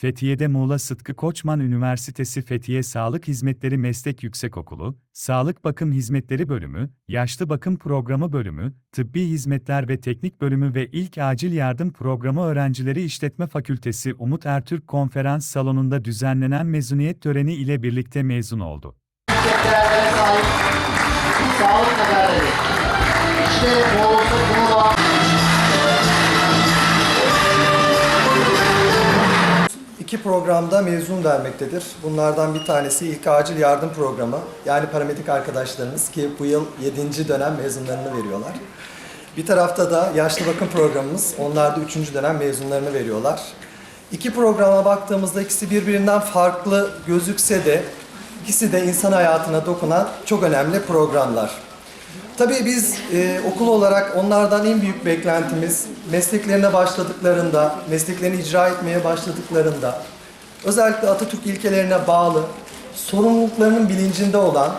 Fethiye'de Muğla Sıtkı Koçman Üniversitesi Fethiye Sağlık Hizmetleri Meslek Yüksekokulu, Sağlık Bakım Hizmetleri Bölümü, Yaşlı Bakım Programı Bölümü, Tıbbi Hizmetler ve Teknik Bölümü ve İlk Acil Yardım Programı Öğrencileri İşletme Fakültesi Umut Ertürk Konferans Salonu'nda düzenlenen mezuniyet töreni ile birlikte mezun oldu. sahip sağlık İki programda mezun vermektedir. Bunlardan bir tanesi ilk acil yardım programı. Yani paramedik arkadaşlarımız ki bu yıl 7. dönem mezunlarını veriyorlar. Bir tarafta da yaşlı bakım programımız. Onlar da 3. dönem mezunlarını veriyorlar. İki programa baktığımızda ikisi birbirinden farklı gözükse de ikisi de insan hayatına dokunan çok önemli programlar. Tabii biz e, okul olarak onlardan en büyük beklentimiz mesleklerine başladıklarında, mesleklerini icra etmeye başladıklarında özellikle Atatürk ilkelerine bağlı, sorumluluklarının bilincinde olan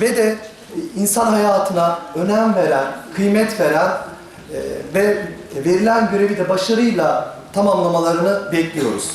ve de e, insan hayatına önem veren, kıymet veren e, ve verilen görevi de başarıyla tamamlamalarını bekliyoruz.